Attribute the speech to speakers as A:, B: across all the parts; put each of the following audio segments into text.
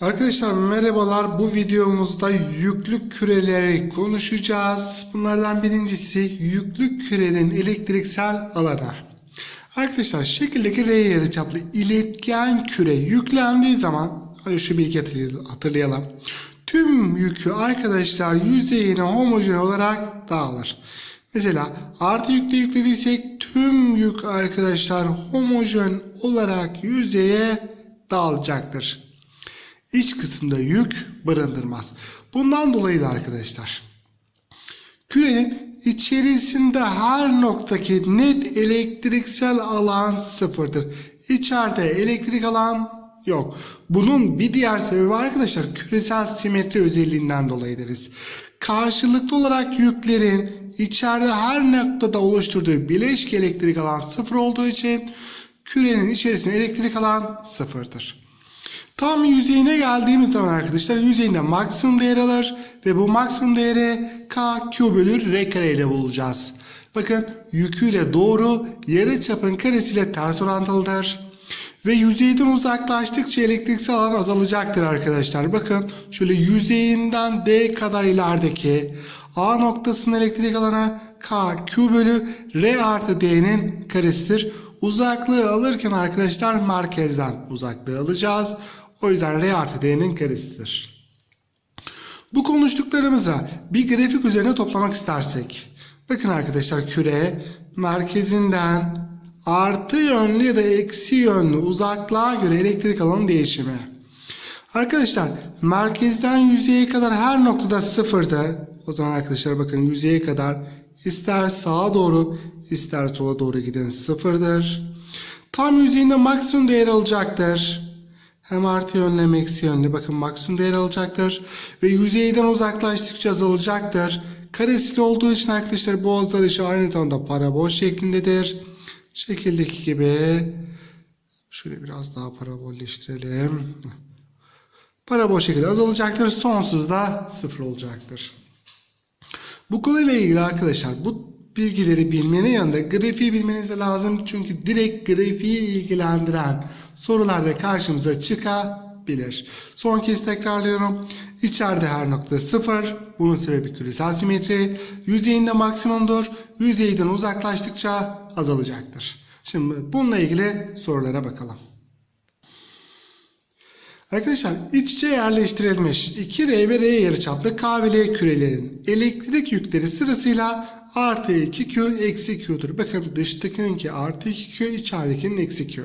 A: Arkadaşlar merhabalar. Bu videomuzda yüklü küreleri konuşacağız. Bunlardan birincisi yüklü kürenin elektriksel alanı. Arkadaşlar şekildeki R yarıçaplı iletken küre yüklendiği zaman hadi şu bilgi hatırlayalım. Tüm yükü arkadaşlar yüzeyine homojen olarak dağılır. Mesela artı yükle yüklediysek tüm yük arkadaşlar homojen olarak yüzeye dağılacaktır. İç kısımda yük barındırmaz. Bundan dolayı da arkadaşlar kürenin içerisinde her noktaki net elektriksel alan sıfırdır. İçeride elektrik alan yok. Bunun bir diğer sebebi arkadaşlar küresel simetri özelliğinden dolayı deriz. Karşılıklı olarak yüklerin içeride her noktada oluşturduğu bileşik elektrik alan sıfır olduğu için kürenin içerisinde elektrik alan sıfırdır. Tam yüzeyine geldiğimiz zaman arkadaşlar yüzeyinde maksimum değer alır ve bu maksimum değeri K Q bölü R kare ile bulacağız. Bakın yüküyle doğru yarı çapın karesiyle ters orantılıdır. Ve yüzeyden uzaklaştıkça elektriksel alan azalacaktır arkadaşlar. Bakın şöyle yüzeyinden D kadar ilerideki A noktasının elektrik alanı K Q bölü R artı D'nin karesidir. Uzaklığı alırken arkadaşlar merkezden uzaklığı alacağız. O yüzden R artı D'nin karesidir. Bu konuştuklarımızı bir grafik üzerine toplamak istersek. Bakın arkadaşlar küre merkezinden artı yönlü ya da eksi yönlü uzaklığa göre elektrik alanı değişimi. Arkadaşlar merkezden yüzeye kadar her noktada sıfırdı. O zaman arkadaşlar bakın yüzeye kadar ister sağa doğru ister sola doğru giden sıfırdır. Tam yüzeyinde maksimum değer alacaktır. Hem artı yönlü hem eksi yönlü bakın maksimum değer alacaktır. Ve yüzeyden uzaklaştıkça azalacaktır. Karesiyle olduğu için arkadaşlar bu azalışı aynı zamanda parabol şeklindedir. Şekildeki gibi şöyle biraz daha parabolleştirelim. Parabol şekilde azalacaktır. Sonsuz da sıfır olacaktır. Bu konuyla ilgili arkadaşlar bu bilgileri bilmenin yanında grafiği bilmeniz de lazım. Çünkü direkt grafiği ilgilendiren sorular da karşımıza çıkabilir. Son kez tekrarlıyorum. İçeride her nokta sıfır. Bunun sebebi küresel simetri. Yüzeyinde maksimumdur. Yüzeyden uzaklaştıkça azalacaktır. Şimdi bununla ilgili sorulara bakalım. Arkadaşlar iç içe yerleştirilmiş 2R ve R yarıçaplı K ve L kürelerin elektrik yükleri sırasıyla artı 2Q eksi Q'dur. Bakın dıştakininki artı 2Q içeridekinin eksi Q.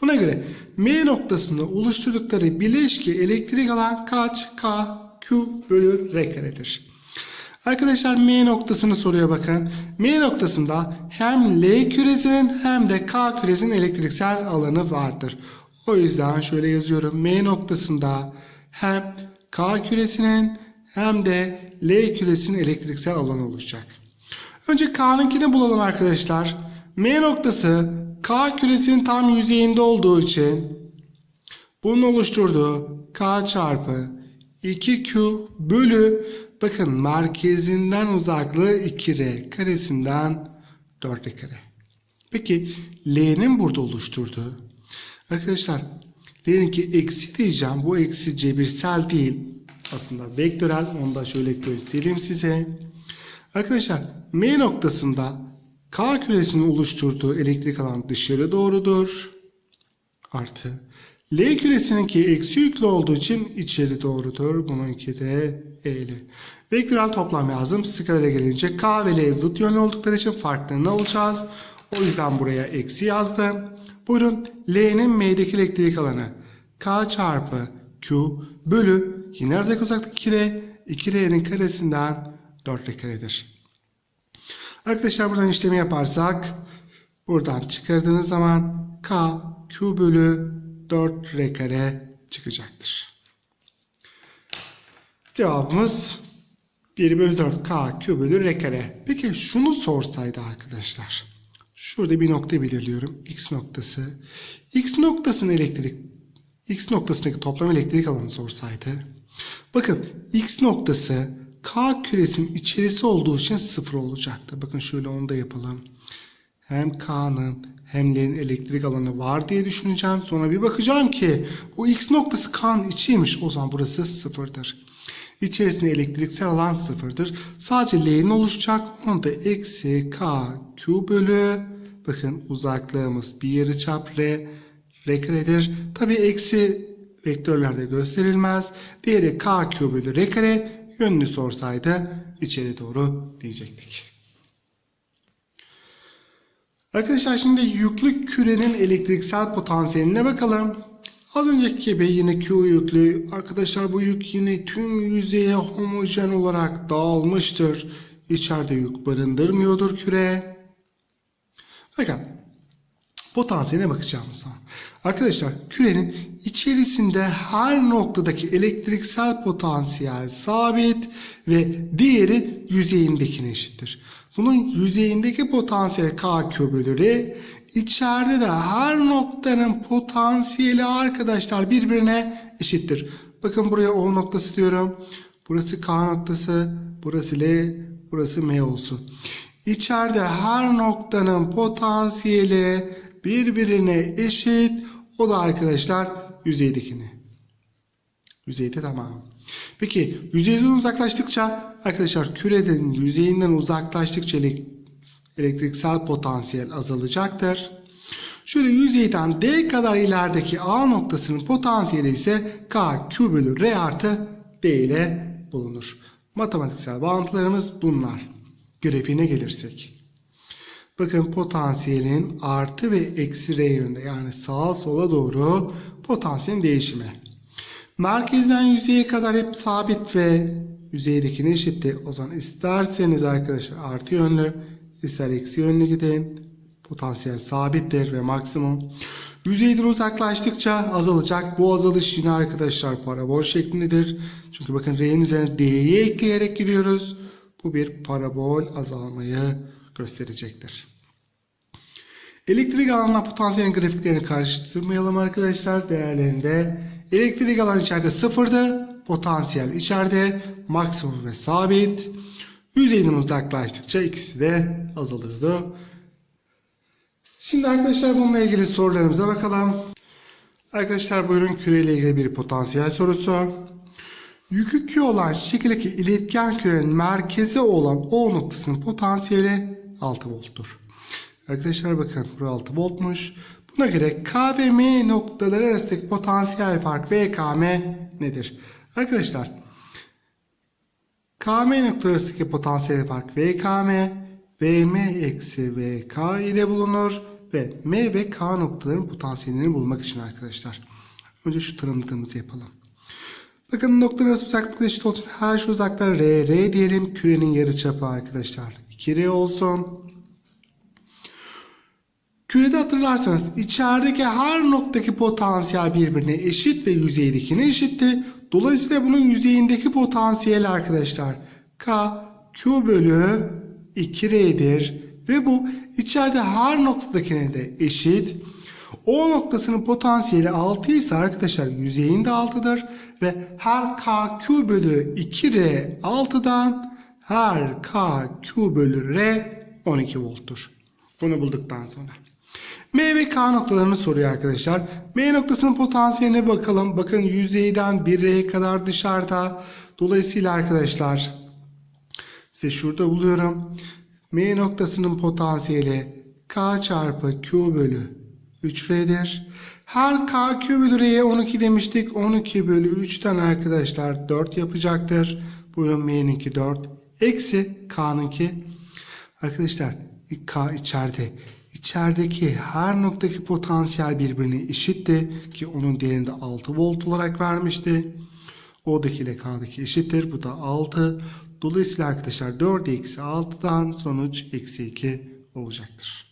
A: Buna göre M noktasında oluşturdukları bileşki elektrik alan kaç K Q bölü R karedir. Arkadaşlar M noktasını soruyor bakın. M noktasında hem L küresinin hem de K küresinin elektriksel alanı vardır. O yüzden şöyle yazıyorum. M noktasında hem K küresinin hem de L küresinin elektriksel alanı oluşacak. Önce K'nınkini bulalım arkadaşlar. M noktası K küresinin tam yüzeyinde olduğu için bunun oluşturduğu K çarpı 2Q bölü bakın merkezinden uzaklığı 2R karesinden 4R kare. Peki L'nin burada oluşturduğu Arkadaşlar L'ninki eksi diyeceğim. Bu eksi cebirsel değil. Aslında vektörel. Onu da şöyle göstereyim size. Arkadaşlar M noktasında K küresinin oluşturduğu elektrik alan dışarı doğrudur. Artı. L küresininki eksi yüklü olduğu için içeri doğrudur. Bununki de E'li. Vektörel toplam yazdım. Skalaya gelince K ve L zıt yönlü oldukları için farklarını alacağız. O yüzden buraya eksi yazdım. Buyurun L'nin M'deki elektrik alanı K çarpı Q bölü yine aradaki uzaklık 2R 2R'nin karesinden 4R karedir. Arkadaşlar buradan işlemi yaparsak buradan çıkardığınız zaman K Q bölü 4R kare çıkacaktır. Cevabımız 1 bölü 4 K Q bölü R kare. Peki şunu sorsaydı arkadaşlar. Şurada bir nokta belirliyorum. X noktası. X noktasının elektrik X noktasındaki toplam elektrik alanı sorsaydı. Bakın X noktası K küresinin içerisi olduğu için sıfır olacaktı. Bakın şöyle onu da yapalım. Hem K'nın hem L'nin elektrik alanı var diye düşüneceğim. Sonra bir bakacağım ki bu X noktası K'nın içiymiş. O zaman burası sıfırdır. İçerisinde elektriksel alan sıfırdır. Sadece L'nin oluşacak. Onu da eksi K Q bölü bakın uzaklığımız bir yarıçap R R karedir. Tabi eksi vektörlerde gösterilmez. Diğeri K Q bölü R kare yönünü sorsaydı içeri doğru diyecektik. Arkadaşlar şimdi yüklü kürenin elektriksel potansiyeline bakalım. Az önceki gibi yine Q yüklü. Arkadaşlar bu yük yine tüm yüzeye homojen olarak dağılmıştır. İçeride yük barındırmıyordur küre. Fakat potansiyeline bakacağımız zaman. Arkadaşlar kürenin içerisinde her noktadaki elektriksel potansiyel sabit ve diğeri yüzeyindekine eşittir. Bunun yüzeyindeki potansiyel KQ bölü R, içeride de her noktanın potansiyeli arkadaşlar birbirine eşittir. Bakın buraya O noktası diyorum. Burası K noktası, burası L, burası M olsun. İçeride her noktanın potansiyeli birbirine eşit. O da arkadaşlar yüzeydekini. Yüzeyde tamam. Peki yüzeyden uzaklaştıkça arkadaşlar kürenin yüzeyinden uzaklaştıkça elektriksel potansiyel azalacaktır. Şöyle yüzeyden D kadar ilerideki A noktasının potansiyeli ise K Q bölü R artı D ile bulunur. Matematiksel bağıntılarımız bunlar. Grafiğine gelirsek. Bakın potansiyelin artı ve eksi R yönde yani sağa sola doğru potansiyelin değişimi. Merkezden yüzeye kadar hep sabit ve yüzeydekine eşitti. O zaman isterseniz arkadaşlar artı yönlü, ister eksi yönlü gidin. Potansiyel sabittir ve maksimum. Yüzeyden uzaklaştıkça azalacak. Bu azalış yine arkadaşlar parabol şeklindedir. Çünkü bakın R'nin üzerine D'yi ekleyerek gidiyoruz. Bu bir parabol azalmayı gösterecektir. Elektrik alanla potansiyelin grafiklerini karıştırmayalım arkadaşlar. Değerlerinde elektrik alan içeride sıfırdı. Potansiyel içeride maksimum ve sabit. Yüzeyden uzaklaştıkça ikisi de azalıyordu. Şimdi arkadaşlar bununla ilgili sorularımıza bakalım. Arkadaşlar buyurun küreyle ilgili bir potansiyel sorusu. Yükü Q olan şekildeki iletken kürenin merkezi olan O noktasının potansiyeli 6 volttur. Arkadaşlar bakın burası 6 voltmuş. Buna göre K ve M noktaları arasındaki potansiyel fark VKM nedir? Arkadaşlar KM noktaları arasındaki potansiyel fark VKM VM eksi VK ile bulunur ve M ve K noktaların potansiyelini bulmak için arkadaşlar. Önce şu tanımladığımızı yapalım. Bakın noktalar arası uzaklıkla eşit olsun. Her şu uzaklıklar R. R diyelim. Kürenin yarıçapı arkadaşlar. 2R olsun. Kürede hatırlarsanız içerideki her noktadaki potansiyel birbirine eşit ve yüzeydekine eşitti. Dolayısıyla bunun yüzeyindeki potansiyel arkadaşlar K Q bölü 2R'dir. Ve bu içeride her noktadakine de eşit. O noktasının potansiyeli 6 ise arkadaşlar yüzeyinde 6'dır. Ve her KQ bölü 2R 6'dan her KQ bölü R 12 volttur. Bunu bulduktan sonra. M ve K noktalarını soruyor arkadaşlar. M noktasının potansiyeline bakalım. Bakın yüzeyden 1R'ye kadar dışarıda. Dolayısıyla arkadaşlar size şurada buluyorum. M noktasının potansiyeli K çarpı Q bölü 3R'dir. Her K Q bölü R'ye 12 demiştik. 12 bölü 3'ten arkadaşlar 4 yapacaktır. Buyurun M'ninki 4. Eksi K'nınki. Arkadaşlar K içeride. İçerideki her noktadaki potansiyel birbirine eşitti ki onun değerini de 6 volt olarak vermişti. O'daki ile K'daki eşittir. Bu da 6. Dolayısıyla arkadaşlar 4 eksi 6'dan sonuç eksi 2 olacaktır.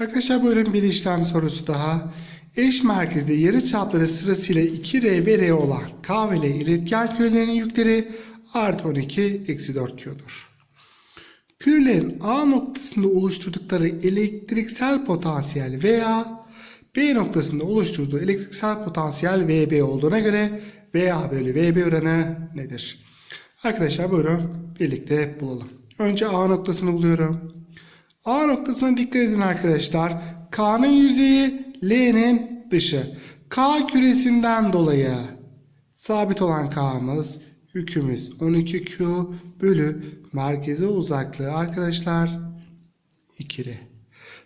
A: Arkadaşlar buyurun bir işlem sorusu daha. Eş merkezde yarı çapları sırasıyla 2R ve R olan K ve L iletken kürelerinin yükleri artı 12 eksi 4 Q'dur. Kürelerin A noktasında oluşturdukları elektriksel potansiyel veya B noktasında oluşturduğu elektriksel potansiyel VB olduğuna göre VA bölü VB oranı nedir? Arkadaşlar buyurun birlikte bulalım. Önce A noktasını buluyorum. A noktasına dikkat edin arkadaşlar. K'nın yüzeyi, L'nin dışı. K küresinden dolayı sabit olan K'mız, yükümüz 12Q bölü merkeze uzaklığı arkadaşlar 2R.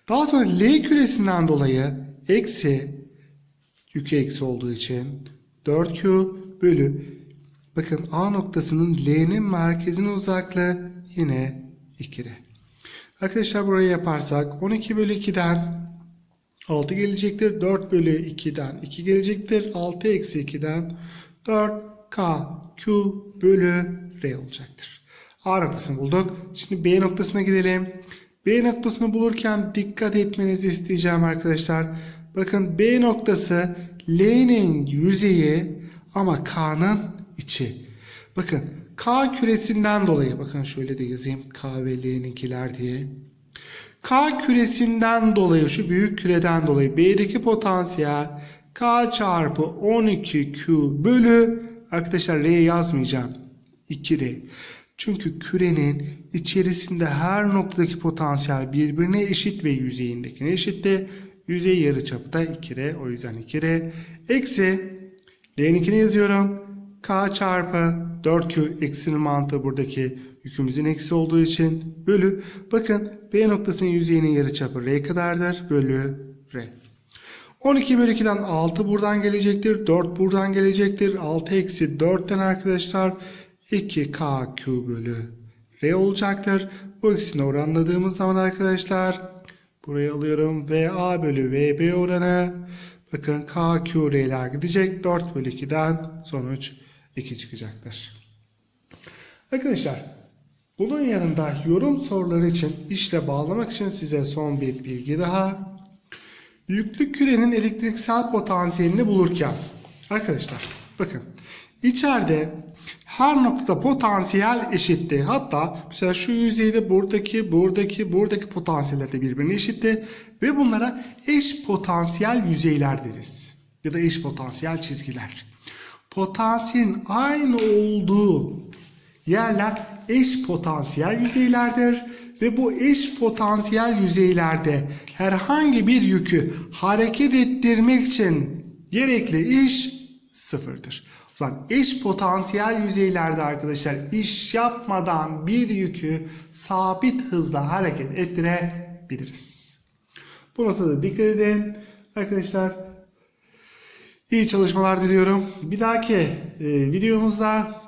A: Daha sonra L küresinden dolayı eksi yükü eksi olduğu için 4Q bölü bakın A noktasının L'nin merkezine uzaklığı yine 2R. Arkadaşlar burayı yaparsak 12 bölü 2'den 6 gelecektir. 4 bölü 2'den 2 gelecektir. 6 eksi 2'den 4K Q bölü R olacaktır. A noktasını bulduk. Şimdi B noktasına gidelim. B noktasını bulurken dikkat etmenizi isteyeceğim arkadaşlar. Bakın B noktası L'nin yüzeyi ama K'nın içi. Bakın K küresinden dolayı bakın şöyle de yazayım K ve L'ninkiler diye. K küresinden dolayı şu büyük küreden dolayı B'deki potansiyel K çarpı 12Q bölü arkadaşlar R yazmayacağım. 2R. Çünkü kürenin içerisinde her noktadaki potansiyel birbirine eşit ve yüzeyindekine eşitti. Yüzey yarıçapı da 2R. O yüzden 2R. Eksi L'ninkini yazıyorum. K çarpı 4Q eksinin mantığı buradaki yükümüzün eksi olduğu için bölü. Bakın B noktasının yüzeyinin yarıçapı R kadardır. Bölü R. 12 bölü 2'den 6 buradan gelecektir. 4 buradan gelecektir. 6 eksi 4'ten arkadaşlar 2KQ bölü R olacaktır. Bu ikisini oranladığımız zaman arkadaşlar buraya alıyorum. VA bölü VB oranı bakın KQ R'ler gidecek. 4 bölü 2'den sonuç 2 çıkacaktır. Arkadaşlar bunun yanında yorum soruları için işle bağlamak için size son bir bilgi daha. Yüklü kürenin elektriksel potansiyelini bulurken arkadaşlar bakın içeride her noktada potansiyel eşitti. Hatta mesela şu yüzeyde buradaki, buradaki, buradaki potansiyeller de birbirine eşitti. Ve bunlara eş potansiyel yüzeyler deriz. Ya da eş potansiyel çizgiler. Potansiyelin aynı olduğu yerler eş potansiyel yüzeylerdir ve bu eş potansiyel yüzeylerde herhangi bir yükü hareket ettirmek için gerekli iş sıfırdır. Zaman eş potansiyel yüzeylerde arkadaşlar iş yapmadan bir yükü sabit hızla hareket ettirebiliriz. Bu nota da dikkat edin. Arkadaşlar iyi çalışmalar diliyorum. Bir dahaki e, videomuzda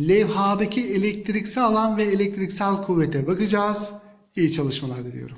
A: levhadaki elektriksel alan ve elektriksel kuvvete bakacağız. İyi çalışmalar diliyorum.